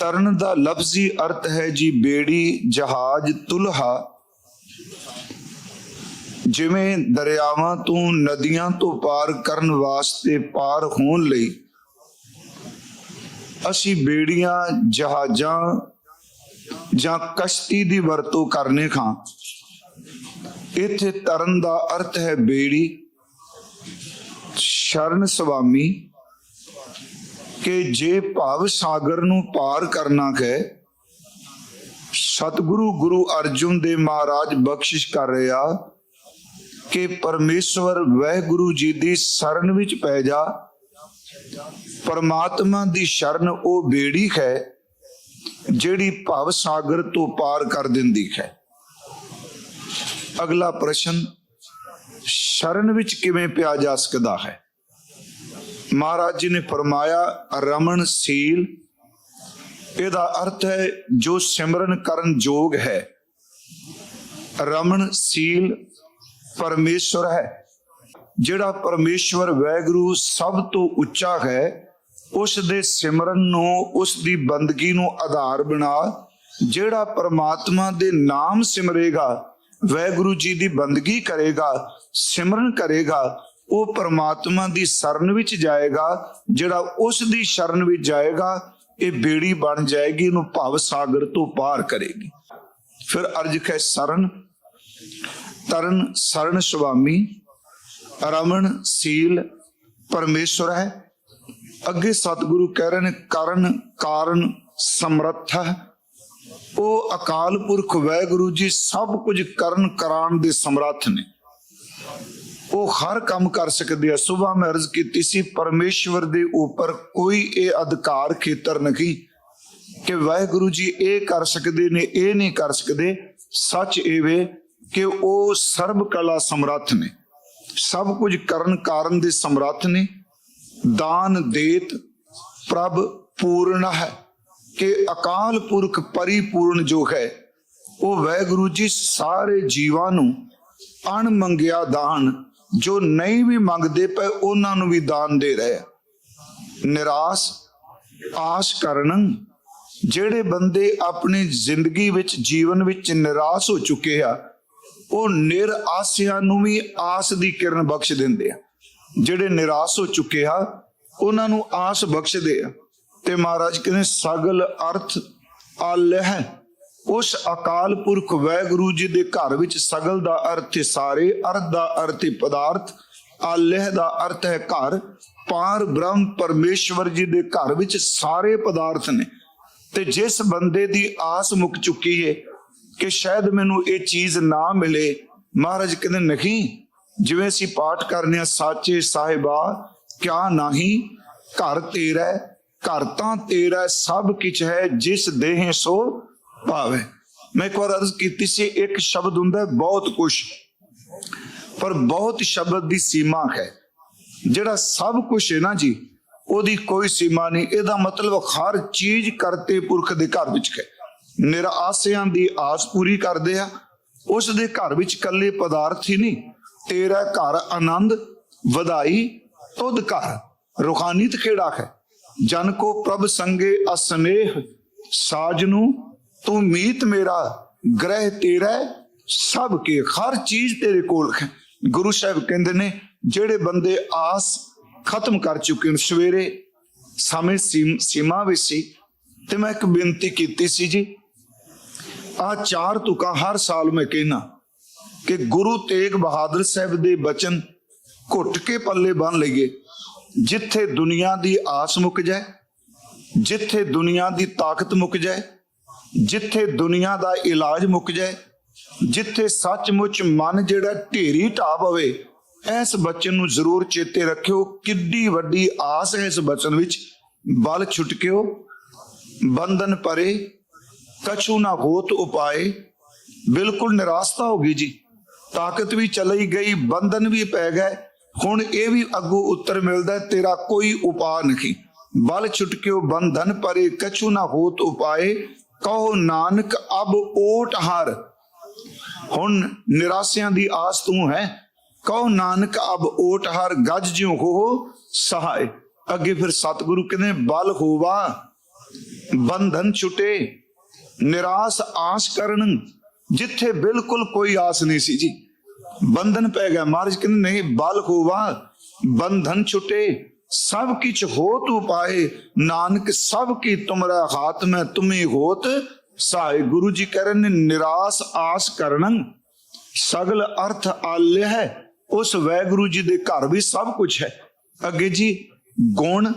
ਤਰਨ ਦਾ ਲਫ਼ਜ਼ੀ ਅਰਥ ਹੈ ਜੀ ਬੇੜੀ, ਜਹਾਜ਼, ਤੁਲਹਾ। ਜਿਵੇਂ ਦਰਿਆਵਾਂ ਤੋਂ ਨਦੀਆਂ ਤੋਂ ਪਾਰ ਕਰਨ ਵਾਸਤੇ ਪਾਰ ਹੋਣ ਲਈ ਅਸੀਂ ਬੇੜੀਆਂ, ਜਹਾਜ਼ਾਂ ਜਾਂ ਕਸ਼ਤੀ ਦੀ ਵਰਤੋਂ ਕਰਨੇ ਖਾਂ। ਇੱਥੇ ਤਰਨ ਦਾ ਅਰਥ ਹੈ ਬੇੜੀ, ਸ਼ਰਨ ਸੁਆਮੀ ਕਿ ਜੇ ਭਵ ਸਾਗਰ ਨੂੰ ਪਾਰ ਕਰਨਾ ਹੈ, ਸਤਿਗੁਰੂ ਗੁਰੂ ਅਰਜੁਨ ਦੇ ਮਹਾਰਾਜ ਬਖਸ਼ਿਸ਼ ਕਰ ਰਿਹਾ ਕਿ ਪਰਮੇਸ਼ਵਰ ਵਾਹਿਗੁਰੂ ਜੀ ਦੀ ਸ਼ਰਨ ਵਿੱਚ ਪੈ ਜਾ। ਪਰਮਾਤਮਾ ਦੀ ਸ਼ਰਨ ਉਹ ਬੇੜੀ ਹੈ, ਜਿਹੜੀ ਭਵ ਸਾਗਰ ਤੋਂ ਪਾਰ ਕਰ ਦਿੰਦੀ ਹੈ। ਅਗਲਾ ਪ੍ਰਸ਼ਨ, ਸ਼ਰਨ ਵਿੱਚ ਕਿਵੇਂ ਪਿਆ ਜਾ ਸਕਦਾ ਹੈ? ਮਹਾਰਾਜ ਜੀ ਨੇ ਫਰਮਾਇਆ ਰਮਨਸ਼ੀਲ ਇਹਦਾ ਅਰਥ ਹੈ, ਜੋ ਸਿਮਰਨ ਕਰਨ ਯੋਗ ਹੈ। ਰਮਨਸ਼ੀਲ ਪਰਮੇਸ਼ਵਰ ਹੈ। ਜਿਹੜਾ ਪਰਮੇਸ਼ਵਰ ਵੈਗਰੂ ਸਭ ਤੋਂ ਉੱਚਾ ਹੈ ਉਸ ਦੇ ਸਿਮਰਨ ਨੂੰ ਉਸ ਦੀ ਬੰਦਗੀ ਨੂੰ ਆਧਾਰ ਬਣਾ, ਜਿਹੜਾ ਪਰਮਾਤਮਾ ਦੇ ਨਾਮ ਸਿਮਰੇਗਾ, ਵੈਗੁਰੂ ਜੀ ਦੀ ਬੰਦਗੀ ਕਰੇਗਾ, ਸਿਮਰਨ ਕਰੇਗਾ ਉਹ ਪਰਮਾਤਮਾ ਦੀ ਸ਼ਰਨ ਵਿੱਚ ਜਾਏਗਾ, ਜਿਹੜਾ ਉਸ ਦੀ ਸ਼ਰਨ ਵਿੱਚ ਜਾਏਗਾ, ਇਹ ਬੇੜੀ ਬਣ ਜਾਏਗੀ, ਇਹਨੂੰ ਭਵ ਸਾਗਰ ਤੋਂ ਪਾਰ ਕਰੇਗੀ। ਫਿਰ ਅਰਜ ਹੈ ਸ਼ਰਨ। ਤਰਨ ਸ਼ਰਨ ਸੁਆਮੀ ਰਮਨ ਸੀਲ ਪਰਮੇਸ਼ਵਰ ਹੈ। ਅੱਗੇ ਸਤਿਗੁਰੂ ਕਹਿ ਰਹੇ ਨੇ, ਕਰਨ ਕਾਰਨ ਸਮਰੱਥ ਹੈ। ਉਹ ਅਕਾਲ ਪੁਰਖ ਵੈਗੁਰੂ ਜੀ ਸਭ ਕੁਝ ਕਰਨ ਕਰਾਉਣ ਦੇ ਸਮਰੱਥ ਨੇ। ਉਹ ਹਰ ਕੰਮ ਕਰ ਸਕਦੇ ਆ ਸੁਬਾ ਮੈਂ ਅਰਜ਼ ਕੀਤੀ ਸੀ, ਪਰਮੇਸ਼ਵਰ ਦੇ ਉੱਪਰ ਕੋਈ ਇਹ ਅਧਿਕਾਰ ਖੇਤਰ ਨਹੀਂ ਕਿ ਵਾਹਿਗੁਰੂ ਜੀ ਇਹ ਕਰ ਸਕਦੇ ਨੇ, ਇਹ ਨਹੀਂ ਕਰ ਸਕਦੇ। ਸੱਚ ਇਹ ਵੇ ਕਿ ਉਹ ਸਰਬ ਕਲਾ ਸਮਰੱਥ ਨੇ। ਸਭ ਕੁਝ ਕਰਨ ਕਾਰਨ ਦੇ ਸਮਰੱਥ ਨੇ। ਦਾਨ ਦੇਤ ਪ੍ਰਭ ਪੂਰਨ ਹੈ ਕਿ ਅਕਾਲ ਪੁਰਖ ਪਰਿਪੂਰਨ ਜੋ ਹੈ, ਉਹ ਵਾਹਿਗੁਰੂ ਜੀ ਸਾਰੇ ਜੀਵਾਂ ਨੂੰ ਅਣ ਮੰਗਿਆ ਦਾਨ ਜੋ ਨਹੀਂ ਵੀ ਮੰਗਦੇ ਪਏ ਉਹਨਾਂ ਨੂੰ ਵੀ ਦਾਨ ਦੇ ਰਹੇ ਨਿਰਾਸ਼, ਆਸ ਕਰਨ, ਜਿਹੜੇ ਬੰਦੇ ਆਪਣੀ ਜ਼ਿੰਦਗੀ ਵਿੱਚ, ਜੀਵਨ ਵਿੱਚ ਨਿਰਾਸ਼ ਹੋ ਚੁੱਕੇ ਆ, ਉਹ ਨਿਰ ਆਸਿਆਂ ਨੂੰ ਵੀ ਆਸ ਦੀ ਕਿਰਨ ਬਖਸ਼ ਦਿੰਦੇ ਆ। ਜਿਹੜੇ ਨਿਰਾਸ਼ ਹੋ ਚੁੱਕੇ ਆ, ਉਹਨਾਂ ਨੂੰ ਆਸ ਬਖਸ਼ਦੇ ਆ। ਤੇ ਮਹਾਰਾਜ ਕਹਿੰਦੇ, ਸਗਲ ਅਰਥ ਆਲਹ। ਉਸ ਅਕਾਲ ਪੁਰਖ ਵੈਗੁਰੂ ਜੀ ਦੇ ਘਰ ਵਿੱਚ ਸਗਲ ਦਾ ਅਰਥ ਹੈ ਸਾਰੇ, ਅਰਥ ਦਾ ਅਰਥ ਹੈ ਪਦਾਰਥ ਆਲਹ ਦਾ ਅਰਥ ਹੈ ਘਰ, ਪਾਰ ਬ੍ਰਹਮ ਪਰਮੇਸ਼ਵਰ ਜੀ ਦੇ ਘਰ ਵਿੱਚ ਸਾਰੇ ਪਦਾਰਥ ਨੇ। ਤੇ ਜਿਸ ਬੰਦੇ ਦੀ ਆਸ ਮੁੱਕ ਚੁੱਕੀ ਹੈ ਕਿ ਸ਼ਾਇਦ ਮੈਨੂੰ ਇਹ ਚੀਜ਼ ਨਾ ਮਿਲੇ, ਮਹਾਰਾਜ ਕਹਿੰਦੇ ਨਹੀਂ, ਜਿਵੇਂ ਅਸੀਂ ਪਾਠ ਕਰਨੇ ਆ, ਸਾਚੇ ਸਾਹਿਬਾ, ਕਿਆ ਨਹੀਂ? ਘਰ ਤੇਰਾ ਘਰ ਤਾਂ ਤੇਰਾ ਸਭ ਕੁਝ ਹੈ, ਜਿਸ ਦੇਹ ਸੋ ਭਾਵੇ ਮੈਂ ਇੱਕ ਵਾਰ ਅਰਜ਼ ਕੀਤੀ ਸੀ, ਇੱਕ ਸ਼ਬਦ ਹੁੰਦਾ ਬਹੁਤ ਕੁਝ ਪਰ ਬਹੁਤ ਸ਼ਬਦ ਦੀ ਸੀਮਾ ਹੈ। ਜਿਹੜਾ ਸਭ ਕੁਝ ਹੈ ਨਾ ਜੀ, ਉਹਦੀ ਕੋਈ ਸੀਮਾ ਨਹੀਂ। ਇਹਦਾ ਮਤਲਬ ਹਰ ਚੀਜ਼ ਕਰਤੇ ਪੁਰਖ ਦੇ ਘਰ ਵਿੱਚ ਹੈ। ਨਿਰਾਸਿਆਂ ਦੀ ਆਸ ਪੂਰੀ ਕਰਦੇ ਆ। ਉਸ ਦੇ ਘਰ ਵਿੱਚ ਕੱਲੇ ਪਦਾਰਥ ਹੀ ਨਹੀਂ। ਤੇਰਾ ਘਰ ਆਨੰਦ, ਵਧਾਈ, ਤੁਧ ਘਰ। ਰੂਹਾਨੀਤ ਖੇੜਾ ਹੈ? ਜਨ ਕੋ ਪ੍ਰਭ ਸੰਗੇ ਅਸਨੇਹ, ਸਾਜਨੂ ਤੂੰ ਮੀਤ ਮੇਰਾ, ਗ੍ਰਹਿ ਤੇਰਾ ਸਭ ਕੇ ਹਰ ਚੀਜ਼ ਤੇਰੇ ਕੋਲ ਹੈ। ਗੁਰੂ ਸਾਹਿਬ ਕਹਿੰਦੇ ਨੇ, ਜਿਹੜੇ ਬੰਦੇ ਆਸ ਖਤਮ ਕਰ ਚੁੱਕੇ ਨੇ, ਸਵੇਰੇ ਸਮੇਂ ਸੀਮ- ਸੀਮਾ ਵਿੱਚ ਸੀ, ਤੇ ਮੈਂ ਇੱਕ ਬੇਨਤੀ ਕੀਤੀ ਸੀ ਜੀ ਆ ਚਾਰ ਤੁਕਾਂ ਹਰ ਸਾਲ ਮੈਂ ਕਹਿਣਾ ਕਿ ਗੁਰੂ ਤੇਗ ਬਹਾਦਰ ਸਾਹਿਬ ਦੇ ਬਚਨ ਘੁੱਟ ਕੇ ਪੱਲੇ ਬੰਨ ਲਈਏ, ਜਿੱਥੇ ਦੁਨੀਆ ਦੀ ਆਸ ਮੁੱਕ ਜਾਏ, ਜਿੱਥੇ ਦੁਨੀਆ ਦੀ ਤਾਕਤ ਮੁੱਕ ਜਾਏ ਜਿੱਥੇ ਦੁਨੀਆ ਦਾ ਇਲਾਜ ਮੁੱਕ ਜਾਏ, ਜਿੱਥੇ ਸੱਚਮੁੱਚ ਮਨ ਜਿਹੜਾ ਢੇਰੀ ਢਾ ਪਵੇ ਇਸ ਬਚਨ ਨੂੰ ਜ਼ਰੂਰ ਚੇਤੇ ਰੱਖਿਓ, ਕਿੱਡੀ ਵੱਡੀ ਆਸ ਹੈ ਇਸ ਬਚਨ ਵਿੱਚ। ਬਲ ਛੁਟਕਿਓ, ਬੰਧਨ ਪਰੇ, ਕਛੂ ਨਾ ਹੋਤ ਉਪਾਏ। ਬਿਲਕੁਲ ਨਿਰਾਸ਼ਤਾ ਹੋ ਗਈ ਜੀ। ਤਾਕਤ ਵੀ ਚਲੀ ਗਈ, ਬੰਧਨ ਵੀ ਪੈ ਗਏ। ਹੁਣ ਇਹ ਵੀ ਅੱਗੋਂ ਉੱਤਰ ਮਿਲਦਾ ਤੇਰਾ ਕੋਈ ਉਪਾਅ ਨਹੀਂ। ਬਲ ਛੁਟਕਿਓ, ਬੰਧਨ ਪਰੇ, ਕਛੂ ਨਾ ਹੋਤ ਉਪਾਏ। ਕਹੋ ਨਾਨਕ, ਅਬ ਓਟ ਹਰ। ਹੁਣ ਨਿਰਾਸ਼ਿਆਂ ਦੀ ਆਸ ਤੂੰ ਹੈ। ਕਹੋ ਨਾਨਕ, ਅਬ ਓਟ ਹਰ, ਗੱਜ ਜਿਉ ਹੋ ਸਹਾਇ ਅੱਗੇ ਫਿਰ ਸਤਿਗੁਰੂ ਕਹਿੰਦੇ, ਬਲ ਹੋਵਾ ਬੰਧਨ ਛੁਟੇ। ਨਿਰਾਸ ਆਸ ਕਰਨ, ਜਿੱਥੇ ਬਿਲਕੁਲ ਕੋਈ ਆਸ ਨਹੀਂ ਸੀ ਜੀ। ਬੰਧਨ ਪੈ ਗਿਆ। ਮਹਾਰਾਜ ਕਹਿੰਦੇ, ਨਹੀਂ, ਬਲ ਹੋਵਾ ਬੰਧਨ ਛੁਟੇ। ਸਭ ਕਿਛ ਹੋਤ ਉਪਾਏ ਨਾਨਕ ਸਭ ਕੀ ਤੁਮਰਾ ਹਾਥ ਮੈਂ ਤੁਮੀ ਹੋਤ ਸਹਾਇ ਗੁਰੂ ਜੀ ਕਹਿ ਨਿਰਾਸ ਆਸ ਕਰਨੰ। ਸਗਲ ਅਰਥ ਆਲਿਆ ਹੈ, ਉਸ ਵੈਗੁਰੂ ਜੀ ਦੇ ਘਰ ਵੀ ਸਭ ਕੁਝ ਹੈ। ਅੱਗੇ ਜੀ, ਗੁਣ,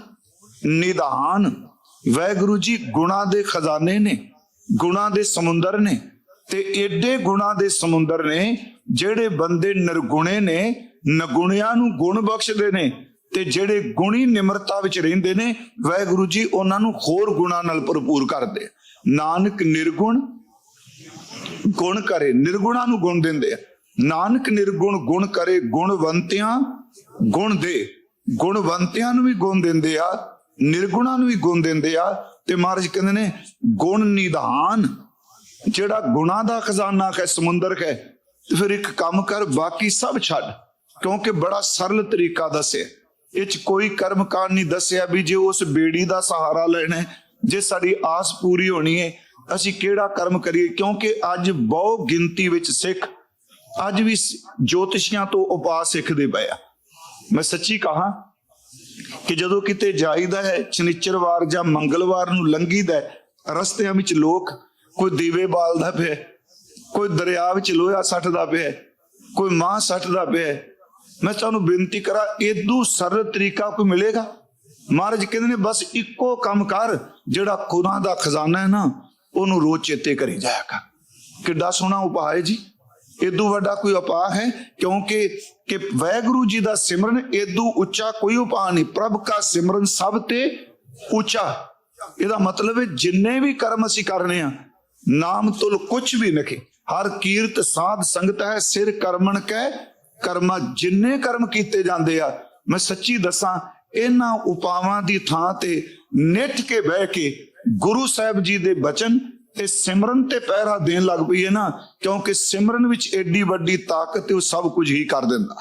ਨਿਧਾਨ, ਵੈਗੁਰੂ ਜੀ ਗੁਣਾ ਦੇ ਖਜ਼ਾਨੇ ਨੇ, ਗੁਣਾ ਦੇ ਸਮੁੰਦਰ ਨੇ, ਤੇ ਏਡੇ ਗੁਣਾ ਦੇ ਸਮੁੰਦਰ ਨੇ, ਜਿਹੜੇ ਬੰਦੇ ਨਿਰਗੁਣੇ ਨੇ, ਨਗੁਣਿਆਂ ਨੂੰ ਗੁਣ ਬਖਸ਼ਦੇ ਨੇ ਤੇ ਜਿਹੜੇ ਗੁਣੀ ਨਿਮਰਤਾ ਵਿੱਚ ਰਹਿੰਦੇ ਨੇ, ਵਾਹਿਗੁਰੂ ਜੀ ਉਹਨਾਂ ਨੂੰ ਹੋਰ ਗੁਣਾ ਨਾਲ ਭਰਪੂਰ ਕਰਦੇ ਨਾਨਕ ਨਿਰਗੁਣ ਗੁਣ ਕਰੇ, ਨਿਰਗੁਣਾ ਨੂੰ ਗੁਣ ਦਿੰਦੇ ਆ। ਨਾਨਕ ਨਿਰਗੁਣ ਗੁਣ ਕਰੇ, ਗੁਣਵੰਤਿਆਂ ਗੁਣ ਦੇ। ਗੁਣਵੰਤਿਆਂ ਨੂੰ ਵੀ ਗੁਣ ਦਿੰਦੇ ਆ, ਨਿਰਗੁਣਾ ਨੂੰ ਵੀ ਗੁਣ ਦਿੰਦੇ ਆ। ਤੇ ਮਹਾਰਾਜ ਕਹਿੰਦੇ ਨੇ, ਗੁਣ ਨਿਧਾਨ, ਜਿਹੜਾ ਗੁਣਾ ਦਾ ਖਜ਼ਾਨਾ ਹੈ, ਸਮੁੰਦਰ ਹੈ, ਤੇ ਫਿਰ ਇੱਕ ਕੰਮ ਕਰ, ਬਾਕੀ ਸਭ ਛੱਡ। ਕਿਉਂਕਿ ਬੜਾ ਸਰਲ ਤਰੀਕਾ ਦੱਸਿਆ। ਇਹ ਚ ਕੋਈ ਕਰਮ ਕਾਂਡ ਨਹੀਂ ਦੱਸਿਆ ਵੀ ਜੇ ਉਸ ਬੇੜੀ ਦਾ ਸਹਾਰਾ ਲੈਣਾ ਜੇ ਸਾਡੀ ਆਸ ਪੂਰੀ ਹੋਣੀ ਹੈ ਅਸੀਂ ਕਿਹੜਾ ਕਰਮ ਕਰੀਏ? ਕਿਉਂਕਿ ਅੱਜ ਬਹੁ ਗਿਣਤੀ ਵਿੱਚ ਸਿੱਖ ਅੱਜ ਵੀ ਜੋਤਿਸ਼ੀਆਂ ਤੋਂ ਉਪਾਅ ਸਿੱਖਦੇ ਪਏ ਆ। ਮੈਂ ਸੱਚੀ ਕਹਾ ਕਿ ਜਦੋਂ ਕਿਤੇ ਜਾਈਦਾ ਹੈ ਸ਼ਨੀਚਰਵਾਰ ਜਾਂ ਮੰਗਲਵਾਰ ਨੂੰ ਲੰਘੀਦਾ ਹੈ, ਰਸਤਿਆਂ ਵਿੱਚ ਲੋਕ ਕੋਈ ਦੀਵੇ ਬਾਲਦਾ ਪਿਆ ਕੋਈ ਦਰਿਆ ਵਿੱਚ ਲੋਹਾ ਸੱਟਦਾ ਪਿਆ ਕੋਈ ਮਾਂ ਸੱਟਦਾ ਪਿਆ ਮੈਂ ਤੁਹਾਨੂੰ ਬੇਨਤੀ ਕਰਾਂ ਇਦੋਂ ਸਰਲ ਤਰੀਕਾ ਕੋਈ ਮਿਲੇਗਾ? ਮਹਾਰਾਜ ਕਹਿੰਦੇ ਨੇ, ਬਸ ਇੱਕੋ ਕੰਮ ਕਰ, ਜਿਹੜਾ ਖੁਦਾ ਦਾ ਖਜ਼ਾਨਾ ਹੈ ਨਾ, ਉਹਨੂੰ ਰੋਜ਼ ਚੇਤੇ ਕਰੀ ਜਾਇਆ ਕਰ। ਕਿੱਡਾ ਸੋਹਣਾ ਉਪਾਅ ਹੈ ਜੀ। ਇਦੋਂ ਵੱਡਾ ਕੋਈ ਉਪਾਅ ਹੈ, ਕਿਉਂਕਿ ਕਿ ਵੈਗੁਰੂ ਜੀ ਦਾ ਸਿਮਰਨ ਇਦੋਂ ਉੱਚਾ ਕੋਈ ਉਪਾਅ ਨਹੀਂ। ਪ੍ਰਭ ਦਾ ਸਿਮਰਨ ਸਭ ਤੇ ਉੱਚਾ। ਇਹਦਾ ਮਤਲਬ ਹੈ, ਜਿੰਨੇ ਵੀ ਕਰਮ ਅਸੀਂ ਕਰਨੇ ਆ, ਨਾਮ ਤੁਲ ਕੁਛ ਵੀ ਨਖੇ। ਹਰ ਕੀਰਤ ਸਾਧ ਸੰਗਤ ਹੈ, ਸਿਰ ਕਰਮਣ ਕੈ ਕਰਮਾਂ ਜਿੰਨੇ ਕਰਮ ਕੀਤੇ ਜਾਂਦੇ ਆ, ਮੈਂ ਸੱਚੀ ਦੱਸਾਂ, ਇਹਨਾਂ ਉਪਾਵਾਂ ਦੀ ਥਾਂ ਤੇ ਨਿੱਠ ਕੇ ਬਹਿ ਕੇ ਗੁਰੂ ਸਾਹਿਬ ਜੀ ਦੇ ਬਚਨ ਤੇ ਸਿਮਰਨ ਤੇ ਪਹਿਰਾ ਦੇਣ ਲੱਗ ਪਈ ਹੈ ਨਾ, ਕਿਉਂਕਿ ਸਿਮਰਨ ਵਿੱਚ ਏਡੀ ਵੱਡੀ ਤਾਕਤ ਹੈ ਉਹ ਸਭ ਕੁਝ ਹੀ ਕਰ ਦਿੰਦਾ।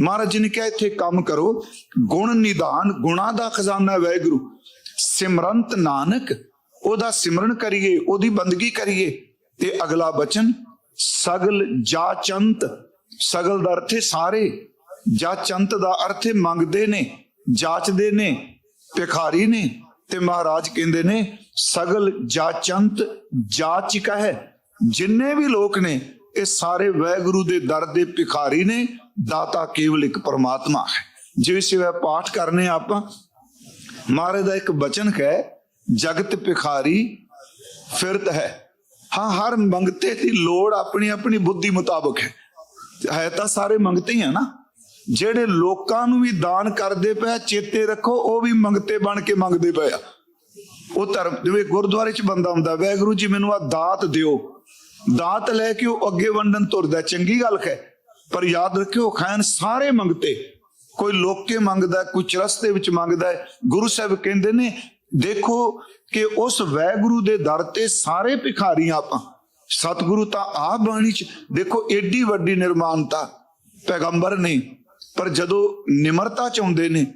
ਮਹਾਰਾਜ ਜੀ ਨੇ ਕਿਹਾ, ਇੱਥੇ ਕੰਮ ਕਰੋ, ਗੁਣ ਨਿਦਾਨ, ਗੁਣਾ ਦਾ ਖਜ਼ਾਨਾ ਵੈਗੁਰੂ ਵਾਹਿਗੁਰੂ। ਸਿਮਰੰਤ ਨਾਨਕ, ਉਹਦਾ ਸਿਮਰਨ ਕਰੀਏ, ਉਹਦੀ ਬੰਦਗੀ ਕਰੀਏ ਤੇ ਅਗਲਾ ਬਚਨ, ਸਗਲ ਜਾਚੰਤ ਸਗਲ ਦਾ ਅਰਥ ਹੈ ਸਾਰੇ। ਜਾਚੰਤ ਦਾ ਅਰਥ ਹੈ ਮੰਗਦੇ ਨੇ, ਜਾਚਦੇ ਨੇ, ਭਿਖਾਰੀ ਨੇ ਤੇ ਮਹਾਰਾਜ ਕਹਿੰਦੇ ਨੇ, ਸਗਲ ਜਾਚੰਤ ਜਾਚਿਕਾ ਹੈ। ਜਿੰਨੇ ਵੀ ਲੋਕ ਨੇ, ਇਹ ਸਾਰੇ ਵੈਗੁਰੂ ਦੇ ਦਰ ਦੇ ਭਿਖਾਰੀ ਨੇ, ਦਾਤਾ ਕੇਵਲ ਇੱਕ ਪਰਮਾਤਮਾ ਹੈ। ਜਿਵੇਂ ਸਿਵਾ ਪਾਠ ਕਰਨੇ ਆਪਾਂ। ਮਹਾਰਾਜ ਦਾ ਇੱਕ ਬਚਨ ਹੈ, ਜਗਤ ਭਿਖਾਰੀ ਫਿਰਤ ਹੈ। ਹਾਂ, ਹਰ ਮੰਗਤੇ ਦੀ ਲੋੜ ਆਪਣੀ ਆਪਣੀ ਬੁੱਧੀ ਮੁਤਾਬਕ ਹੈ। ਹੈ ਤਾਂ ਸਾਰੇ ਮੰਗਤੇ ਹੀ ਆ ਨਾ। ਜਿਹੜੇ ਲੋਕਾਂ ਨੂੰ ਵੀ ਦਾਨ ਕਰਦੇ ਪਏ ਚੇਤੇ ਰੱਖੋ, ਉਹ ਵੀ ਮੰਗਤੇ ਬਣ ਕੇ ਮੰਗਦੇ ਪਏ ਆ। ਉਹ ਧਰਮ, ਜਿਵੇਂ ਗੁਰਦੁਆਰੇ 'ਚ ਬੰਦਾ ਹੁੰਦਾ ਵੈਗੁਰੂ ਜੀ ਮੈਨੂੰ ਆ ਦਾਤ ਦਿਓ। ਦਾਤ ਲੈ ਕੇ ਉਹ ਅੱਗੇ ਵੰਡਣ ਤੁਰਦਾ ਚੰਗੀ ਗੱਲ ਹੈ ਪਰ ਯਾਦ ਰੱਖਿਓ, ਖਾਨ ਸਾਰੇ ਮੰਗਤੇ। ਕੋਈ ਲੋਕੇ ਮੰਗਦਾ ਕੋਈ ਚਰਸਤੇ ਵਿੱਚ ਮੰਗਦਾ ਗੁਰੂ ਸਾਹਿਬ ਕਹਿੰਦੇ ਨੇ, ਦੇਖੋ ਕਿ ਉਸ ਵੈਗੁਰੂ ਦੇ ਦਰ ਤੇ ਸਾਰੇ ਭਿਖਾਰੀ ਆਪਾਂ। ਸਤਿਗੁਰੂ ਤਾਂ ਆਪ ਬਾਣੀ ਚ, ਦੇਖੋ ਏਡੀ ਵੱਡੀ ਨਿਰਮਾਨਤਾ, ਪੈਗੰਬਰ ਨੇ, ਪਰ ਜਦੋਂ ਨਿਮਰਤਾ ਚ ਹੁੰਦੇ ਨੇ,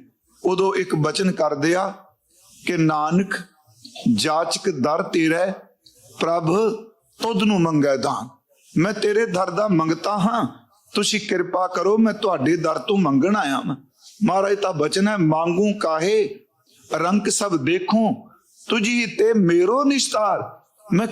ਉਦੋਂ ਇੱਕ ਬਚਨ ਕਰਦੇ ਆ ਕਿ ਨਾਨਕ, ਜਾਚਕ ਦਰ ਤੇਰਾ, ਪ੍ਰਭ ਤੁਧ ਨੂੰ ਮੰਗੈ ਦਾਨ। ਮੈਂ ਤੇਰੇ ਦਰ ਦਾ ਮੰਗਤਾ ਹਾਂ, ਤੁਸੀਂ ਕਿਰਪਾ ਕਰੋ, ਮੈਂ ਤੁਹਾਡੇ ਦਰ ਤੋਂ ਮੰਗਣ ਆਇਆ ਹਾਂ ਮਹਾਰਾਜ ਤਾਂ ਬਚਨ ਹੈ, ਮੰਗੂ ਕਾਹੇ? ਰੰਗ ਸਭ ਦੇਖੋ, ਤੁਝੀ ਤੇ ਮੇਰੋ ਨਿਸਤਾਰ। ਮੈਂ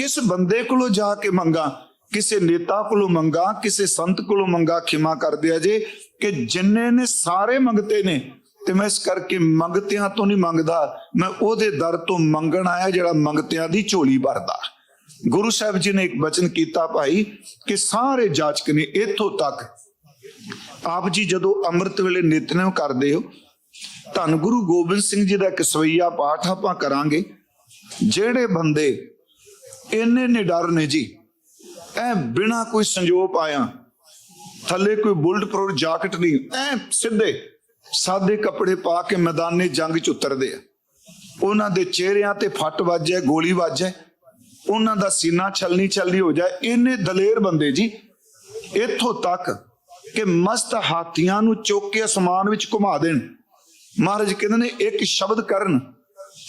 ਕਿਸ ਬੰਦੇ ਕੋਲੋਂ ਜਾ ਕੇ ਮੰਗਾ? ਕਿਸੇ ਨੇਤਾ ਕੋਲੋਂ ਮੰਗਾ, ਕਿਸੇ ਸੰਤ ਕੋਲੋਂ ਮੰਗਾ? ਖਿਮਾ ਕਰ ਦਿਆ ਜੇ ਕਿ ਜਿੰਨੇ ਨੇ ਸਾਰੇ ਮੰਗਤੇ ਨੇ, ਤੇ ਮੈਂ ਇਸ ਕਰਕੇ ਮੰਗਤਿਆਂ ਤੋਂ ਨਹੀਂ ਮੰਗਦਾ। ਮੈਂ ਉਹਦੇ ਦਰ ਤੋਂ ਮੰਗਣ ਆਇਆ ਜਿਹੜਾ ਮੰਗਤਿਆਂ ਦੀ ਝੋਲੀ ਭਰਦਾ। ਗੁਰੂ ਸਾਹਿਬ ਜੀ ਨੇ ਇੱਕ ਬਚਨ ਕੀਤਾ ਭਾਈ ਕਿ ਸਾਰੇ ਜਾਚਕ ਨੇ ਇੱਥੋਂ ਤੱਕ। ਆਪ ਜੀ ਜਦੋਂ ਅੰਮ੍ਰਿਤ ਵੇਲੇ ਨਿਤਨੇਮ ਕਰਦੇ ਹੋ, ਧੰਨ ਗੁਰੂ ਗੋਬਿੰਦ ਸਿੰਘ ਜੀ ਦਾ ਇੱਕ ਪਾਠ ਆਪਾਂ ਕਰਾਂਗੇ। ਜਿਹੜੇ ਬੰਦੇ ਇੰਨੇ ਨਿਡਰ ਨੇ ਜੀ। ਐ ਬਿਨਾ ਕੋਈ ਸੰਜੋਗ ਆਇਆ, ਥੱਲੇ ਕੋਈ ਬੁਲਟ ਪ੍ਰੂਫ ਜਾਕਟ ਨਹੀਂ, ਐ ਸਿੱਧੇ ਸਾਦੇ ਕੱਪੜੇ ਪਾ ਕੇ ਮੈਦਾਨੇ ਜੰਗ ਚ ਉਤਰਦੇ ਆ। ਉਹਨਾਂ ਦੇ ਚਿਹਰਿਆਂ ਤੇ ਫੱਟ ਵੱਜੇ, ਗੋਲੀ ਵੱਜੇ, ਉਹਨਾਂ ਦਾ ਸੀਨਾ ਛਲਨੀ ਛਲਨੀ ਹੋ ਜਾਏ। ਇੰਨੇ ਦਲੇਰ ਬੰਦੇ ਜੀ, ਇੱਥੋਂ ਤੱਕ ਕਿ ਮਸਤ ਹਾਥੀਆਂ ਨੂੰ ਚੁੱਕ ਕੇ ਅਸਮਾਨ ਵਿੱਚ ਘੁਮਾ ਦੇਣ। ਮਹਾਰਾਜ ਕਹਿੰਦੇ ਨੇ, ਇੱਕ ਸ਼ਬਦ ਕਰਨ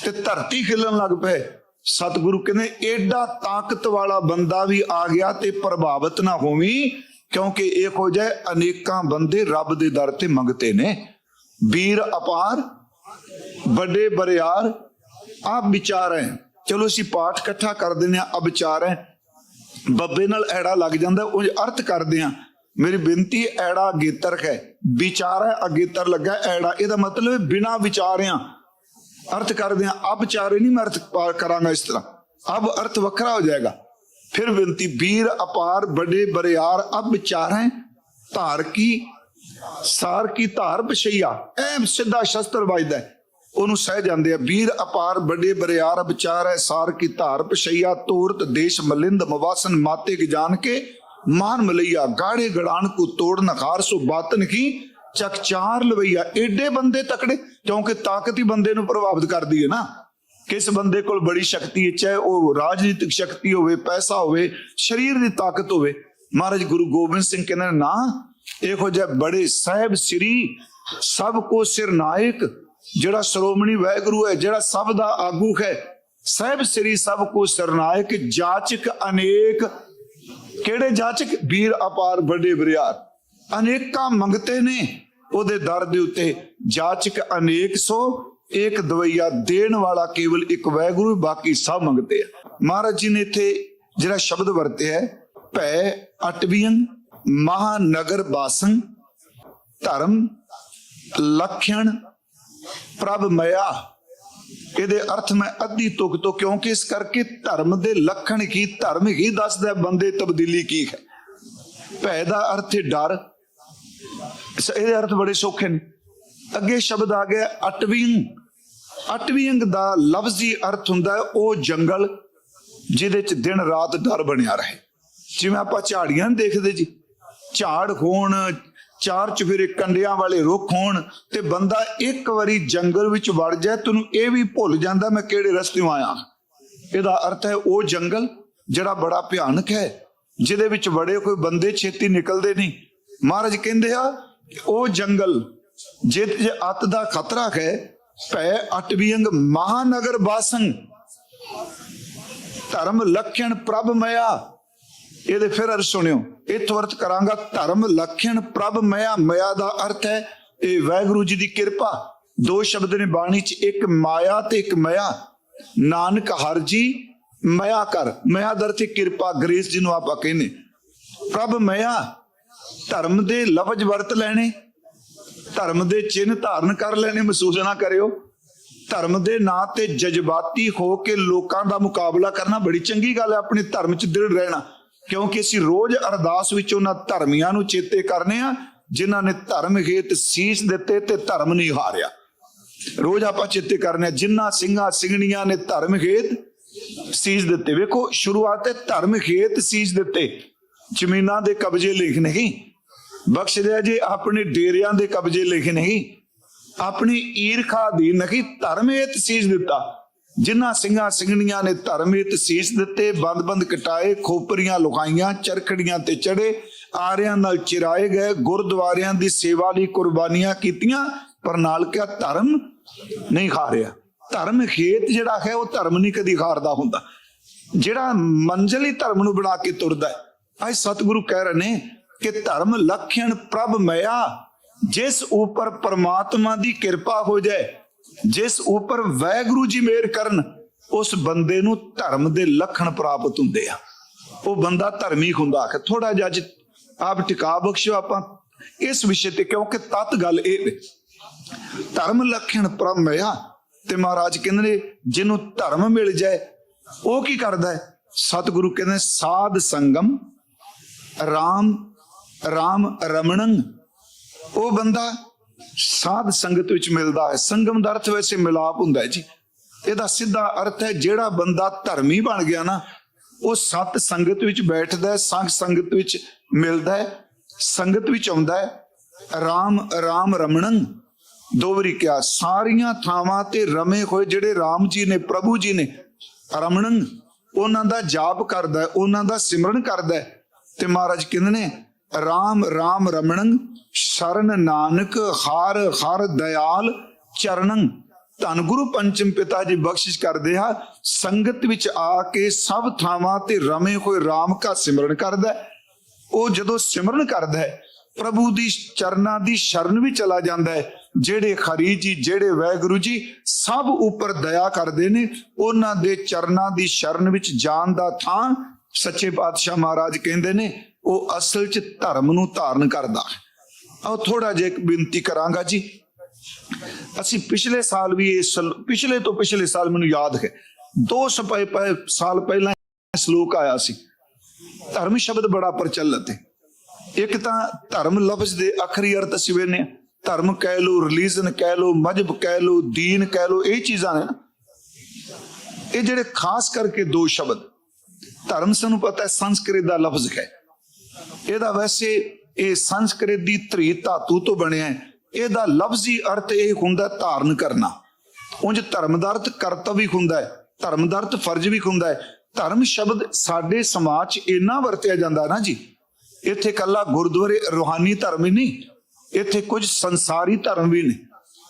ਤੇ ਧਰਤੀ ਖਿਲਣ ਲੱਗ ਪਏ। ਸਤਿਗੁਰੂ ਕਹਿੰਦੇ, ਏਡਾ ਤਾਕਤ ਵਾਲਾ ਬੰਦਾ ਵੀ ਆ ਗਿਆ ਤੇ ਪ੍ਰਭਾਵਿਤ ਨਾ ਹੋਵੀਂ, ਕਿਉਂਕਿ ਇਹੋ ਜਿਹੇ ਅਨੇਕਾਂ ਬੰਦੇ ਰੱਬ ਦੇ ਦਰ ਤੇ ਮੰਗਤੇ ਨੇ। ਵੀਰ ਅਪਾਰ, ਵੱਡੇ ਬਰਿਆਰ ਆਪ ਵਿਚਾਰ ਹੈ। ਚਲੋ ਅਸੀਂ ਪਾਠ ਇਕੱਠਾ ਕਰ ਦਿੰਦੇ ਆ ਅਬ ਵਿਚਾਰ ਹੈ। ਬੱਬੇ ਨਾਲ ਐੜਾ ਲੱਗ ਜਾਂਦਾ, ਉਹ ਅਰਥ ਕਰਦੇ ਆ ਮੇਰੀ ਬੇਨਤੀ ਐੜਾ ਅਗੇਤਰ ਹੈ। ਵਿਚਾਰ ਹੈ, ਅਗੇਤਰ ਲੱਗਾ, ਐੜਾ। ਇਹਦਾ ਮਤਲਬ ਹੈ ਬਿਨਾ ਵਿਚਾਰਿਆਂ ਅਰਥ ਕਰਦੇ ਆ ਅਬ ਵਿਚਾਰੇ ਨਹੀਂ ਮੈਂ ਅਰਥ ਕਰਾਂਗਾ ਇਸ ਤਰ੍ਹਾਂ। ਅਬ ਅਰਥ ਵੱਖਰਾ ਹੋ ਜਾਏਗਾ। ਫਿਰ ਬੇਨਤੀ, ਵੀਰ, ਅਪਾਰ, ਵੱਡੇ, ਬਰਿਆਰ ਅਬ ਵਿਚਾਰੈ ਧਾਰ ਕੀ, ਸਾਰ ਕੀ, ਧਾਰ ਪਛਈਆ। ਐ ਸਿੱਧਾ ਸ਼ਸਤਰ ਵੱਜਦਾ ਉਹਨੂੰ ਸਹਿ ਜਾਂਦੇ ਆ, ਵੀਰ, ਅਪਾਰ, ਵੱਡੇ, ਬਰਿਆਰ ਵਿਚਾਰ ਹੈ, ਸਾਰ ਕੀ, ਧਾਰ ਪਛਈਆ, ਤੋਰਤ, ਦੇਸ਼ ਮਲਿੰਦ, ਮਵਾਸਨ, ਮਾਤੇ ਕੇ ਜਾਣ ਕੇ, ਮਾਨ ਮਲਈਆ, ਗਾੜੇ ਗੜਾਨ ਕੋ ਤੋੜ ਨਖਾਰ ਸੋ ਬਾਤਨ ਕੀ ਚਕਚਾਰ ਲਵਈਆ, ਏਡੇ ਬੰਦੇ ਤਕੜੇ, ਕਿਉਂਕਿ ਤਾਕਤ ਹੀ ਬੰਦੇ ਨੂੰ ਪ੍ਰਭਾਵਿਤ ਕਰਦੀ ਹੈ ਨਾ। ਕਿਸ ਬੰਦੇ ਕੋਲ ਬੜੀ ਸ਼ਕਤੀ ਹੈ, ਚਾਹੇ ਉਹ ਰਾਜਨੀਤਿਕ ਸ਼ਕਤੀ ਹੋਵੇ, ਪੈਸਾ ਹੋਵੇ, ਸਰੀਰ ਦੀ ਤਾਕਤ ਹੋਵੇ। ਮਹਾਰਾਜ ਗੁਰੂ ਗੋਬਿੰਦ ਸਿੰਘ ਕਹਿੰਦੇ ਨਾ ਇਹੋ ਜਿਹਾ ਬੜੇ ਸਾਹਿਬ ਸ੍ਰੀ, ਸਭ ਕੋ ਸਿਰ ਜਿਹੜਾ ਸ਼੍ਰੋਮਣੀ ਵਾਹਿਗੁਰੂ ਹੈ, ਜਿਹੜਾ ਸਭ ਦਾ ਆਗੂ ਹੈ, ਸਾਹਿਬ ਸ੍ਰੀ, ਸਭ ਕੋ ਸਰਨਾਇਕ ਜਾਚਕ ਅਨੇਕ। ਕਿਹੜੇ ਜਾਚਕ? ਵੀਰ ਅਪਾਰ, ਵੱਡੇ ਬਰਿਆਰ ਅਨੇਕਾਂ ਮੰਗਤੇ ਨੇ। ਉਹਦੇ ਦਰ ਦੇ ਉੱਤੇ ਜਾਚਕ ਅਨੇਕ ਸੋ, ਇੱਕ ਦਵਈਆ ਦੇਣ ਵਾਲਾ ਕੇਵਲ ਇੱਕ ਵੈਗੁਰੂ, ਬਾਕੀ ਸਭ ਮੰਗਤੇ ਆ। ਮਹਾਰਾਜ ਜੀ ਨੇ ਇੱਥੇ ਜਿਹੜਾ ਸ਼ਬਦ ਵਰਤਿਆ ਹੈ, ਭੈ ਅਟਵੀਆਂ ਮਹਾਨਗਰ ਬਾਸੰ, ਧਰਮ ਲਖਣ, ਪ੍ਰਭ ਮਇਆ। ਇਹਦੇ ਅਰਥ ਮੈਂ ਅੱਧੀ ਤੁਕ ਤੋਂ, ਕਿਉਂਕਿ ਇਸ ਕਰਕੇ ਧਰਮ ਦੇ ਲੱਖਣ ਕੀ, ਧਰਮ ਹੀ ਦੱਸਦਾ ਬੰਦੇ ਤਬਦੀਲੀ ਕੀ ਹੈ। ਭੈ ਦਾ ਅਰਥ ਹੈ ਡਰ। ਇਹਦੇ ਅਰਥ ਬੜੇ ਸੌਖੇ ਨੇ। ਅੱਗੇ ਸ਼ਬਦ ਆ ਗਿਆ ਅਟਵਿੰਗ ਅਟਵਿੰਗ ਦਾ ਲਫ਼ਜ਼ੀ ਅਰਥ ਹੁੰਦਾ ਹੈ ਉਹ ਜੰਗਲ, ਜਿਹਦੇ ਚ ਦਿਨ ਰਾਤ ਡਰ ਬਣਿਆ ਰਹੇ। ਜਿਵੇਂ ਆਪਾਂ ਝਾੜੀਆਂ ਨੀ ਦੇਖਦੇ ਜੀ। ਝਾੜ ਹੋਣ, ਚਾਰ ਚਫੇਰੇ ਕੰਡਿਆਂ ਵਾਲੇ ਰੁੱਖ ਹੋਣ ਤੇ ਬੰਦਾ ਇੱਕ ਵਾਰੀ ਜੰਗਲ ਵਿੱਚ ਵੜ ਜਾਏ ਤੈਨੂੰ ਇਹ ਵੀ ਭੁੱਲ ਜਾਂਦਾ ਮੈਂ ਕਿਹੜੇ ਰਸਤੇ ਆਇਆ ਇਹਦਾ ਅਰਥ ਹੈ ਉਹ ਜੰਗਲ ਜਿਹੜਾ ਬੜਾ ਭਿਆਨਕ ਹੈ, ਜਿਹਦੇ ਵਿੱਚ ਬੜੇ ਕੋਈ ਬੰਦੇ ਛੇਤੀ ਨਿਕਲਦੇ ਨਹੀਂ। ਮਹਾਰਾਜ ਕਹਿੰਦੇ ਆ ਉਹ ਜੰਗਲ ਜਿਤ ਜੇ ਅਤ ਦਾ ਖਤਰਾ ਹੈ, ਭੈ ਅਟਵਿਯੰਗ ਮਹਾਨਗਰ ਬਾਸੰ ਧਰਮ ਲਖਣ ਪ੍ਰਭ ਮਇਆ। ਇਹਦੇ ਫਿਰ ਅਰਥ ਸੁਣਿਓ। ਇਥੋਂ ਅਰਥ ਕਰਾਂਗਾ, ਧਰਮ ਲਖਣ ਪ੍ਰਭ ਮਇਆ। ਮਇਆ ਦਾ ਅਰਥ ਹੈ, ਇਹ ਵੈਗੁਰੂ ਜੀ ਦੀ ਕਿਰਪਾ। ਦੋ ਸ਼ਬਦ ਨੇ ਬਾਣੀ ਚ, ਇੱਕ ਮਾਇਆ ਤੇ ਇੱਕ ਮਇਆ। ਨਾਨਕ ਹਰ ਜੀ, ਮਇਆ ਕਰ। ਮਇਆ ਦਰ ਤੇ ਕਿਰਪਾ ਗ੍ਰੇਸ ਜਿਹਨੂੰ ਆਪਾਂ ਕਹਿੰਦੇ। ਪ੍ਰਭ ਮਇਆ ਧਰਮ ਦੇ ਲਫ਼ਜ਼ ਵਰਤ ਲੈਣੇ, ਧਰਮ ਦੇ ਚਿੰਨ੍ਹ ਧਾਰਨ ਕਰ ਲੈਣੇ ਮਹਿਸੂਸ ਨਾ ਕਰਿਓ। ਧਰਮ ਦੇ ਨਾਂ ਤੇ ਜਜ਼ਬਾਤੀ ਹੋ ਕੇ ਲੋਕਾਂ ਦਾ ਮੁਕਾਬਲਾ ਕਰਨਾ ਬੜੀ ਚੰਗੀ ਗੱਲ ਹੈ, ਆਪਣੇ ਧਰਮ 'ਚ ਦ੍ਰਿੜ ਰਹਿਣਾ। ਕਿਉਂਕਿ ਅਸੀਂ ਰੋਜ਼ ਅਰਦਾਸ ਵਿੱਚ ਉਹਨਾਂ ਧਰਮੀਆਂ ਨੂੰ ਚੇਤੇ ਕਰਨੇ ਆ, ਜਿਨ੍ਹਾਂ ਨੇ ਧਰਮ ਹੇਤ ਸੀਸ ਦਿੱਤੇ ਤੇ ਧਰਮ ਨਹੀਂ ਹਾਰਿਆ। ਰੋਜ਼ ਆਪਾਂ ਚੇਤੇ ਕਰਨੇ ਆ ਜਿਨ੍ਹਾਂ ਸਿੰਘਾਂ ਸਿੰਘਣੀਆਂ ਨੇ ਧਰਮ ਹੇਤ ਸੀਸ ਦਿੱਤੇ। ਵੇਖੋ, ਸ਼ੁਰੂਆਤ ਤੇ ਧਰਮ ਹੇਤ ਸੀਸ ਦਿੱਤੇ। ਜ਼ਮੀਨਾਂ ਦੇ ਕਬਜ਼ੇ ਲਿਖ ਨਹੀਂ। ਬਖਸ਼ ਦਿਆ ਜੇ, ਆਪਣੇ ਡੇਰਿਆਂ ਦੇ ਕਬਜ਼ੇ ਲਿਖ ਨਹੀਂ, ਆਪਣੀ ਈਰਖਾ ਦੀ ਨਹੀਂ ਧਰਮ ਸੀਸ ਦਿੱਤਾ। ਜਿਨ੍ਹਾਂ ਸਿੰਘਾਂ ਸਿੰਘਣੀਆਂ ਨੇ ਧਰਮ ਸੀਸ ਦਿੱਤੇ, ਬੰਦ-ਬੰਦ ਕਟਾਏ, ਖੋਪਰੀਆਂ ਲੁਕਾਈਆਂ, ਚਰਖੜੀਆਂ ਤੇ ਚੜੇ, ਆਰਿਆਂ ਨਾਲ ਚਿਰਾਏ ਗਏ, ਗੁਰਦੁਆਰਿਆਂ ਦੀ ਸੇਵਾ ਲਈ ਕੁਰਬਾਨੀਆਂ ਕੀਤੀਆਂ, ਪਰ ਨਾਲ ਕਿਆ ਧਰਮ ਨਹੀਂ ਖਾਰਿਆ ਧਰਮ ਖੇਤ ਜਿਹੜਾ ਹੈ, ਉਹ ਧਰਮ ਨਹੀਂ ਕਦੀ ਖਾਰਦਾ ਹੁੰਦਾ। ਜਿਹੜਾ ਮੰਜ਼ਲ ਹੀ ਧਰਮ ਨੂੰ ਬਣਾ ਕੇ ਤੁਰਦਾ ਹੈ ਅੱਜ ਸਤਿਗੁਰੂ ਕਹਿ ਰਹੇ ਨੇ ਕਿ ਧਰਮ ਲਖਣ ਪ੍ਰਭ ਮਇਆ, ਜਿਸ ਉਪਰ ਪਰਮਾਤਮਾ ਦੀ ਕਿਰਪਾ ਹੋ ਜਾਏ, ਜਿਸ ਉਪਰ ਵੈਗੁਰੂ ਜੀ ਮੇਰ ਕਰਨ, ਉਸ ਬੰਦੇ ਨੂੰ ਧਰਮ ਦੇ ਲੱਖਣ ਪ੍ਰਾਪਤ ਹੁੰਦੇ ਆ। ਉਹ ਬੰਦਾ ਧਰਮੀ ਹੁੰਦਾ ਕਿ ਥੋੜਾ ਜਿਹਾ ਅੱਜ ਆਪ ਟਿਕਾ ਬਖਸ਼ੋ ਆਪਾਂ। ਇਸ ਵਿਸ਼ੇ ਤੇ ਕਿਉਂਕਿ ਤਤ ਗੱਲ ਇਹ ਵੇ। ਧਰਮ ਲਖਣ ਪ੍ਰਮਿਆ ਤੇ ਮਹਾਰਾਜ ਕਹਿੰਦੇ ਨੇ, ਜਿਹਨੂੰ ਧਰਮ ਮਿਲ ਜਾਏ, ਉਹ ਕੀ ਕਰਦਾ ਹੈ? ਸਤਿਗੁਰੂ ਕਹਿੰਦੇ ਸਾਧ ਸੰਗਮ, ਰਾਮ ਰਾਮ ਰਮਣੰ। ਉਹ ਬੰਦਾ ਸਾਧ ਸੰਗਤ ਵਿੱਚ ਮਿਲਦਾ ਹੈ। ਸੰਗਮ ਦਾ ਅਰਥ ਵੈਸੇ ਮਿਲਾਪ ਹੁੰਦਾ ਹੈ ਜੀ। ਇਹਦਾ ਸਿੱਧਾ ਅਰਥ ਹੈ, ਜਿਹੜਾ ਬੰਦਾ ਧਰਮੀ ਬਣ ਗਿਆ ਨਾ, ਉਹ ਸਤ ਸੰਗਤ ਵਿੱਚ ਬੈਠਦਾ ਹੈ ਸੰਗ ਸੰਗਤ ਵਿੱਚ ਮਿਲਦਾ ਹੈ, ਸੰਗਤ ਵਿੱਚ ਆਉਂਦਾ ਹੈ। ਰਾਮ ਰਾਮ ਰਮਣੰ। ਦੋ ਵਾਰੀ ਕਿਹਾ, ਸਾਰੀਆਂ ਥਾਵਾਂ ਤੇ ਰਮੇ ਹੋਏ ਜਿਹੜੇ ਰਾਮ ਜੀ ਨੇ, ਪ੍ਰਭੂ ਜੀ ਨੇ, ਰਮਣੰ, ਉਹਨਾਂ ਦਾ ਜਾਪ ਕਰਦਾ ਉਹਨਾਂ ਦਾ ਸਿਮਰਨ ਕਰਦਾ ਤੇ ਮਹਾਰਾਜ ਕਹਿੰਦੇ ਨੇ ਰਾਮ ਰਾਮ ਰਮਣੰ, ਸ਼ਰਨ ਨਾਨਕ, ਹਰ ਹਰ ਦਇਆਲ ਚਰਨੰ। ਧੰਨ ਗੁਰੂ ਪੰਚਮ ਪਿਤਾ ਜੀ ਬਖਸ਼ਿਸ਼ ਕਰਦੇ ਆ। ਸੰਗਤ ਵਿੱਚ ਆ ਕੇ ਸਭ ਥਾਵਾਂ ਤੇ ਰਮੇ ਹੋਏ RAM ਕਾ ਸਿਮਰਨ ਕਰਦਾ ਉਹ ਜਦੋਂ ਸਿਮਰਨ ਕਰਦਾ ਹੈ, ਪ੍ਰਭੂ ਦੀ ਚਰਨਾਂ ਦੀ ਸ਼ਰਨ ਵੀ ਚਲਾ ਜਾਂਦਾ ਹੈ। ਜਿਹੜੇ ਖਰੀ ਜੀ, ਜਿਹੜੇ ਵੈਗੁਰੂ ਜੀ ਸਭ ਉੱਪਰ ਦਇਆ ਕਰਦੇ ਨੇ। ਉਹਨਾਂ ਦੇ ਚਰਨਾਂ ਦੀ ਸ਼ਰਨ ਵਿੱਚ ਜਾਣ ਦਾ ਥਾਂ ਸੱਚੇ ਪਾਤਸ਼ਾਹ ਮਹਾਰਾਜ ਕਹਿੰਦੇ ਨੇ ਉਹ ਅਸਲ 'ਚ ਧਰਮ ਨੂੰ ਧਾਰਨ ਕਰਦਾ ਹੈ। ਆਓ ਥੋੜਾ ਜਿਹਾ ਇੱਕ ਬੇਨਤੀ ਕਰਾਂਗਾ ਜੀ। ਅਸੀਂ ਪਿਛਲੇ ਸਾਲ ਵੀ ਇਹ ਸਲ- ਪਿਛਲੇ ਤੋਂ ਪਿਛਲੇ ਸਾਲ ਮੈਨੂੰ ਯਾਦ ਹੈ। ਦੋ ਸਪਾਏ ਪਏ, ਸਾਲ ਪਹਿਲਾਂ ਸ਼ਲੋਕ ਆਇਆ ਸੀ। ਧਰਮ ਸ਼ਬਦ ਬੜਾ ਪ੍ਰਚਲਿਤ ਹੈ। ਇੱਕ ਤਾਂ ਧਰਮ ਲਫ਼ਜ਼ ਦੇ ਆਖਰੀ ਅਰਥ ਅਸੀਂ ਵੇਖਦੇ ਹਾਂ। ਧਰਮ ਕਹਿ ਲੋ ਰਿਲੀਜਨ ਕਹਿ ਲੋ ਮਜਹਬ ਕਹਿ ਲੋ ਦੀਨ ਕਹਿ ਲੋ ਇਹ ਚੀਜ਼ਾਂ ਨੇ ਨਾ। ਇਹ ਜਿਹੜੇ ਖਾਸ ਕਰਕੇ ਦੋ ਸ਼ਬਦ। ਧਰਮ ਸਾਨੂੰ ਪਤਾ ਹੈ, ਸੰਸਕ੍ਰਿਤ ਦਾ ਲਫ਼ਜ਼ ਹੈ। ਇਹਦਾ ਵੈਸੇ ਇਹ ਸੰਸਕ੍ਰਿਤ ਦੀ ਧਰੀ ਧਾਤੂ ਤੋਂ ਬਣਿਆ ਹੈ। ਇਹਦਾ ਲਫ਼ਜ਼ੀ ਅਰਥ ਇਹ ਹੁੰਦਾ ਧਾਰਨ ਕਰਨਾ। ਉਂਝ ਧਰਮ ਦਾ ਅਰਥ ਕਰਤਵ ਵੀ ਹੁੰਦਾ ਹੈ ਧਰਮ ਦਾ ਅਰਥ ਫਰਜ਼ ਵੀ ਹੁੰਦਾ ਹੈ। ਧਰਮ ਸ਼ਬਦ ਸਾਡੇ ਸਮਾਜ 'ਚ ਇੰਨਾ ਵਰਤਿਆ ਜਾਂਦਾ ਨਾ ਜੀ, ਇੱਥੇ ਕੱਲਾ ਗੁਰਦੁਆਰੇ ਰੂਹਾਨੀ ਧਰਮ ਹੀ ਨਹੀਂ, ਇੱਥੇ ਕੁਝ ਸੰਸਾਰੀ ਧਰਮ ਵੀ ਨੇ।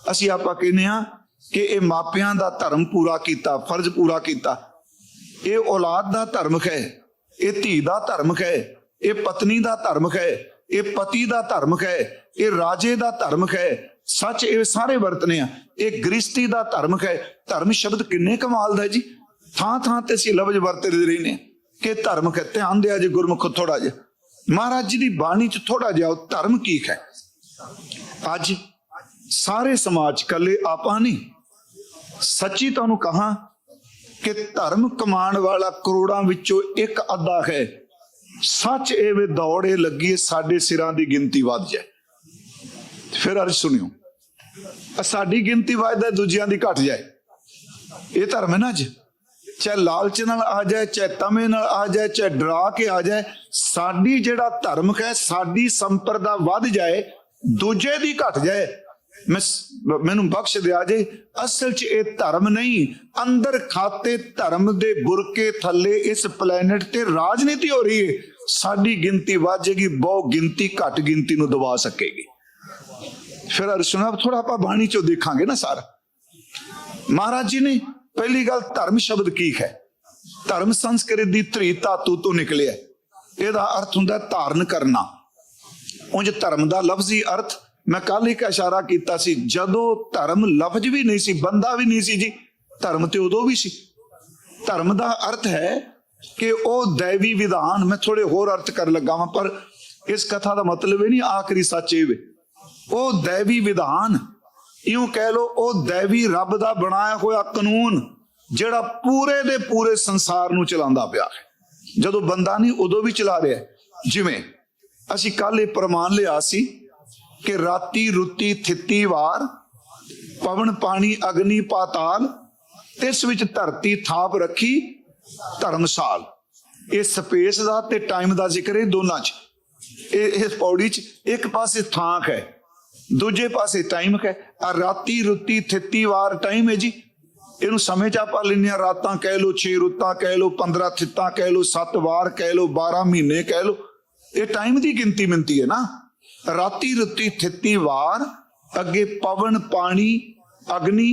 ਅਸੀਂ ਆਪਾਂ ਕਹਿੰਦੇ ਆ ਕਿ ਇਹ ਮਾਪਿਆਂ ਦਾ ਧਰਮ ਪੂਰਾ ਕੀਤਾ, ਫਰਜ਼ ਪੂਰਾ ਕੀਤਾ। ਇਹ ਔਲਾਦ ਦਾ ਧਰਮ ਹੈ, ਇਹ ਧੀ ਦਾ ਧਰਮ ਹੈ। ਇਹ ਪਤਨੀ ਦਾ ਧਰਮ ਹੈ, ਇਹ ਪਤੀ ਦਾ ਧਰਮ ਹੈ, ਇਹ ਰਾਜੇ ਦਾ ਧਰਮ ਹੈ। ਸੱਚ ਇਹ ਸਾਰੇ ਵਰਤਨੇ ਆ। ਇਹ ਗ੍ਰਿਸ਼ਤੀ ਦਾ ਧਰਮ ਹੈ। ਧਰਮ ਸ਼ਬਦ ਕਿੰਨੇ ਕਮਾਲ ਦਾ ਜੀ। ਥਾਂ ਥਾਂ ਤੇ ਅਸੀਂ ਲਫ਼ਜ਼ ਵਰਤਦੇ ਰਹਿੰਦੇ ਹਾਂ ਕਿ ਧਰਮ ਹੈ। ਧਿਆਨ ਦਿਆ ਜੀ ਗੁਰਮੁਖ ਥੋੜਾ ਜਿਹਾ। ਮਹਾਰਾਜ ਜੀ ਦੀ ਬਾਣੀ ਚ ਥੋੜਾ ਜਿਹਾ ਉਹ ਧਰਮ ਕੀ ਹੈ? ਅੱਜ ਸਾਰੇ ਸਮਾਜ ਕੱਲੇ ਆਪਾਂ ਨਹੀਂ। ਸੱਚੀ ਤੁਹਾਨੂੰ ਕਹਾਂ ਕਿ ਧਰਮ ਕਮਾਉਣ ਵਾਲਾ ਕਰੋੜਾਂ ਵਿੱਚੋਂ ਇੱਕ ਅੱਧਾ ਹੈ। ਸੱਚ ਇਹ ਵੇ ਦੌੜੇ ਲੱਗੀ ਸਾਡੇ ਸਿਰਾਂ ਦੀ ਗਿਣਤੀ ਵੱਧ ਜਾਏ। ਫਿਰ ਅਰਜ ਸੁਣਿਓ ਸਾਡੀ ਗਿਣਤੀ ਵੱਧਦਾ, ਦੂਜਿਆਂ ਦੀ ਘਟ ਜਾਏ। ਇਹ ਧਰਮ ਹੈ ਨਾ ਅੱਜ। ਚਾਹੇ ਲਾਲਚ ਨਾਲ ਆ ਜਾਏ, ਚਾਹੇ ਤਮੇ ਨਾਲ ਆ ਜਾਏ, ਚਾਹੇ ਡਰਾ ਕੇ ਆ ਜਾਏ, ਸਾਡੀ ਜਿਹੜਾ ਧਰਮ ਹੈ, ਸਾਡੀ ਸੰਪਰਦਾ ਵੱਧ ਜਾਏ, ਦੂਜੇ ਦੀ ਘਟ ਜਾਏ। ਮੈਂ ਮੈਨੂੰ ਬਖਸ਼ ਦਿਆ ਜੇ, ਅਸਲ 'ਚ ਇਹ ਧਰਮ ਨਹੀਂ, ਅੰਦਰ ਖਾਤੇ ਧਰਮ ਦੇ ਬੁਰਕੇ ਥੱਲੇ ਇਸ ਪਲੈਨਟ ਤੇ ਰਾਜਨੀਤੀ ਹੋ ਰਹੀ ਹੈ ਸਾਡੀ ਗਿਣਤੀ ਵੱਧ ਜਾਏਗੀ, ਬਹੁ ਗਿਣਤੀ ਘੱਟ ਗਿਣਤੀ ਨੂੰ ਦਬਾ ਸਕੇਗੀ। ਫਿਰ ਅਰਸ਼ਨਾ ਥੋੜਾ ਆਪਾਂ ਬਾਣੀ ਚੋਂ ਦੇਖਾਂਗੇ ਨਾ ਸਾਰਾ। ਮਹਾਰਾਜ ਜੀ ਨੇ ਪਹਿਲੀ ਗੱਲ ਧਰਮ ਸ਼ਬਦ ਕੀ ਹੈ? ਧਰਮ ਸੰਸਕ੍ਰਿਤ ਦੀ ਧਰੀ ਧਾਤੂ ਤੋਂ ਨਿਕਲਿਆ। ਇਹਦਾ ਅਰਥ ਹੁੰਦਾ ਧਾਰਨ ਕਰਨਾ। ਉਂਝ ਧਰਮ ਦਾ ਲਫ਼ਜ਼ੀ ਅਰਥ, ਮੈਂ ਕੱਲ ਇੱਕ ਇਸ਼ਾਰਾ ਕੀਤਾ ਸੀ, ਜਦੋਂ ਧਰਮ ਲਫ਼ਜ਼ ਵੀ ਨਹੀਂ ਸੀ, ਬੰਦਾ ਵੀ ਨਹੀਂ ਸੀ ਜੀ, ਧਰਮ ਤੇ ਉਦੋਂ ਵੀ ਸੀ। ਧਰਮ ਦਾ ਅਰਥ ਹੈ ਕਿ ਉਹ ਦੈਵੀ ਵਿਧਾਨ, ਮੈਂ ਥੋੜੇ ਹੋਰ ਅਰਥ ਕਰਨ ਲੱਗਾ ਵਾਂ, ਪਰ ਇਸ ਕਥਾ ਦਾ ਮਤਲਬ ਇਹ ਨਹੀਂ ਆਖਰੀ ਸੱਚ ਇਹ ਵੇ। ਉਹ ਦੈਵੀ ਵਿਧਾਨ, ਇਉਂ ਕਹਿ ਲੋ ਉਹ ਦੈਵੀ ਰੱਬ ਦਾ ਬਣਾਇਆ ਹੋਇਆ ਕਾਨੂੰਨ, ਜਿਹੜਾ ਪੂਰੇ ਦੇ ਪੂਰੇ ਸੰਸਾਰ ਨੂੰ ਚਲਾਉਂਦਾ ਪਿਆ ਹੈ। ਜਦੋਂ ਬੰਦਾ ਨਹੀਂ, ਉਦੋਂ ਵੀ ਚਲਾ ਰਿਹਾ ਜਿਵੇਂ ਅਸੀਂ ਕੱਲ ਇਹ ਪ੍ਰਮਾਣ ਲਿਆ ਸੀ ਕਿ ਰਾਤੀ ਰੁੱਤੀ ਥਿੱਤੀ ਵਾਰ, ਪਵਨ ਪਾਣੀ ਅਗਨੀ ਪਾਤਾਲ ਇਸ ਵਿੱਚ ਧਰਤੀ ਥਾਪ ਰੱਖੀ ਧਰਮਸਾਲ। ਇਹ ਸਪੇਸ ਦਾ ਤੇ ਟਾਈਮ ਦਾ ਜ਼ਿਕਰ ਹੈ ਦੋਨਾਂ 'ਚ। ਇਹ ਇਸ ਪੌੜੀ 'ਚ ਇੱਕ ਪਾਸੇ ਥਾਂ ਹੈ, ਦੂਜੇ ਪਾਸੇ ਟਾਈਮ ਹੈ। ਆ ਰਾਤੀ ਰੁੱਤੀ ਥਿੱਤੀ ਵਾਰ ਟਾਈਮ ਹੈ ਜੀ। ਇਹਨੂੰ ਸਮੇਂ ਚ ਆਪਾਂ ਲੈਂਦੇ ਹਾਂ, ਰਾਤਾਂ ਕਹਿ ਲੋ 6 ਰੁੱਤਾਂ ਕਹਿ ਲੋ 15 ਥਿੱਤਾਂ ਕਹਿ ਲੋ 7 ਵਾਰ ਕਹਿ ਲੋ 12 ਮਹੀਨੇ ਕਹਿ ਲੋ ਇਹ ਟਾਈਮ ਦੀ ਗਿਣਤੀ ਮਿੰਤੀ ਹੈ ਨਾ। ਰਾਤੀ ਰੁੱਤੀ ਥਿੱਤੀ ਵਾਰ, ਅੱਗੇ ਪਵਨ, ਪਾਣੀ, ਅਗਨੀ,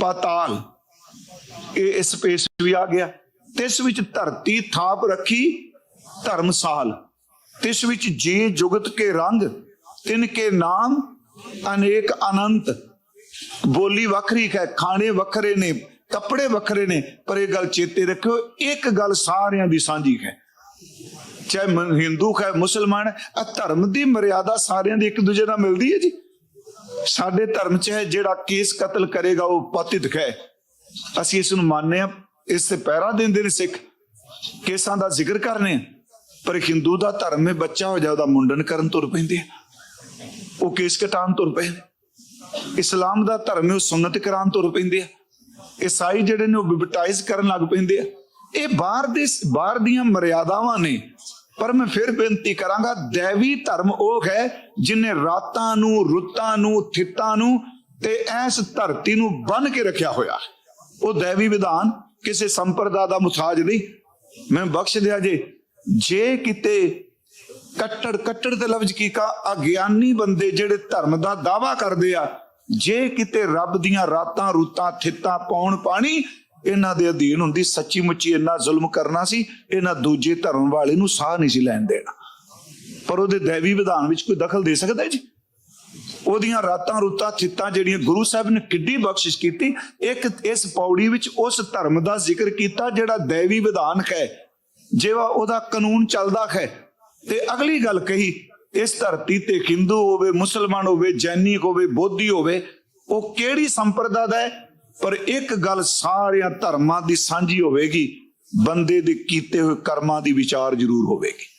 ਪਾਤਾਲ। ਇਹ ਸਪੇਸ ਵੀ ਆ ਗਿਆ। ਤਿਸ ਵਿੱਚ ਧਰਤੀ ਥਾਪ ਰੱਖੀ ਧਰਮਸਾਲ ਤਿਸ ਵਿੱਚ ਜੀ ਜੁਗਤ ਕੇ ਰੰਗ, ਤਿਨ ਕੇ ਨਾਮ, ਅਨੇਕ ਅਨੰਤ। ਬੋਲੀ ਵੱਖਰੀ ਹੈ, ਖਾਣੇ ਵੱਖਰੇ ਨੇ, ਕੱਪੜੇ ਵੱਖਰੇ ਨੇ, ਪਰ ਇਹ ਗੱਲ ਚੇਤੇ ਰੱਖਿਓ, ਇੱਕ ਗੱਲ ਸਾਰਿਆਂ ਦੀ ਸਾਂਝੀ ਹੈ। ਚਾਹੇ ਹਿੰਦੂ ਹੈ, ਮੁਸਲਮਾਨ ਹੈ ਧਰਮ ਦੀ ਮਰਿਆਦਾ ਸਾਰਿਆਂ ਦੀ ਇੱਕ ਦੂਜੇ ਨਾਲ ਮਿਲਦੀ ਹੈ ਜੀ। ਸਾਡੇ ਧਰਮ 'ਚ ਹੈ, ਜਿਹੜਾ ਕੇਸ ਕਤਲ ਕਰੇਗਾ, ਉਹ ਪਤਿਤ ਹੈ। ਅਸੀਂ ਇਸ ਨੂੰ ਮੰਨਦੇ ਹਾਂ ਇਸ ਤੇ ਪਹਿਰਾ ਦਿੰਦੇ ਨੇ ਸਿੱਖ। ਕੇਸਾਂ ਦਾ ਜ਼ਿਕਰ ਕਰਨੇ ਪਰ ਹਿੰਦੂ ਦਾ ਧਰਮ ਹੈ ਬੱਚਾ ਹੋ ਜਾਏ, ਉਹਦਾ ਮੁੰਡਨ ਕਰਨ ਤੁਰ ਪੈਂਦੇ ਆ। ਉਹ ਕੇਸ ਕਟਾਉਣ ਤੁਰ ਪਏ ਇਸਲਾਮ ਦਾ ਧਰਮ ਹੈ, ਉਹ ਸੁਨਨਤ ਕਰਾਉਣ ਤੁਰ ਪੈਂਦੇ ਆ। ਈਸਾਈ ਜਿਹੜੇ ਨੇ, ਉਹ ਬਿਬਟਾਈਜ਼ ਕਰਨ ਲੱਗ ਪੈਂਦੇ ਆ। ਇਹ ਬਾਹਰ ਦੇ ਬਾਹਰ ਦੀਆਂ ਮਰਿਆਦਾਵਾਂ ਨੇ। ਪਰ ਮੈਂ ਫਿਰ ਬੇਨਤੀ ਕਰਾਂਗਾ, ਦੇਵੀ ਧਰਮ ਉਹ ਹੈ, ਜਿਨੇ ਰਾਤਾਂ ਨੂੰ, ਰੁੱਤਾਂ ਨੂੰ, ਥਿੱਤਾਂ ਨੂੰ ਤੇ ਐਸ ਧਰਤੀ ਨੂੰ ਬੰਨ ਕੇ ਰੱਖਿਆ ਹੋਇਆ ਉਹ ਦੇਵੀ ਵਿਧਾਨ ਕਿਸੇ ਸੰਪਰਦਾ ਦਾ ਮੁਤਾਜ ਨਹੀਂ। ਮੈਂ ਬਖਸ਼ ਦਿਆ ਜੇ। ਜੇ ਕਿਤੇ ਕੱਟੜ ਕੱਟੜ ਤੇ ਲਫ਼ਜ਼ ਕੀ ਕਾ ਅਗਿਆਨੀ ਬੰਦੇ ਜਿਹੜੇ ਧਰਮ ਦਾ ਦਾਵਾ ਕਰਦੇ ਆ, ਜੇ ਕਿਤੇ ਰੱਬ ਦੀਆਂ ਰਾਤਾਂ ਰੂਤਾਂ ਥਿੱਤਾਂ ਪਾਉਣ ਪਾਣੀ, ਇਹਨਾਂ ਦੇ ਅਧੀਨ ਹੁੰਦੀ ਸੱਚੀ ਮੁੱਚੀ ਇੰਨਾ ਜ਼ੁਲਮ ਕਰਨਾ ਸੀ, ਇਹਨਾਂ ਦੂਜੇ ਧਰਮ ਵਾਲੇ ਨੂੰ ਸਾਹ ਨਹੀਂ ਸੀ ਲੈਣ ਦੇਣਾ। ਪਰ ਉਹਦੇ ਦੇਵੀ ਵਿਧਾਨ ਵਿੱਚ ਕੋਈ ਦਖਲ ਦੇ ਸਕਦਾ ਜੀ? ਉਹਦੀਆਂ ਰਾਤਾਂ ਰੁੱਤਾਂ ਥਿੱਤਾਂ ਜਿਹੜੀਆਂ ਗੁਰੂ ਸਾਹਿਬ ਨੇ ਕਿੱਡੀ ਬਖਸ਼ਿਸ਼ ਕੀਤੀ, ਇੱਕ ਇਸ ਪੌੜੀ ਵਿੱਚ ਉਸ ਧਰਮ ਦਾ ਜ਼ਿਕਰ ਕੀਤਾ ਜਿਹੜਾ ਦੇਵੀ ਵਿਧਾਨ ਹੈ ਜਿਹੜਾ ਉਹਦਾ ਕਾਨੂੰਨ ਚੱਲਦਾ ਹੈ। ਤੇ ਅਗਲੀ ਗੱਲ ਕਹੀ, ਇਸ ਧਰਤੀ ਤੇ ਹਿੰਦੂ ਹੋਵੇ, ਮੁਸਲਮਾਨ ਹੋਵੇ, ਜੈਨੀ ਹੋਵੇ, ਬੋਧੀ ਹੋਵੇ, ਉਹ ਕਿਹੜੀ ਸੰਪਰਦਾ ਦਾ ਹੈ? ਪਰ ਇੱਕ ਗੱਲ ਸਾਰਿਆਂ ਧਰਮਾਂ ਦੀ ਸਾਂਝੀ ਹੋਵੇਗੀ, ਬੰਦੇ ਦੇ ਕੀਤੇ ਹੋਏ ਕਰਮਾਂ ਦੀ ਵਿਚਾਰ ਜ਼ਰੂਰ ਹੋਵੇਗੀ।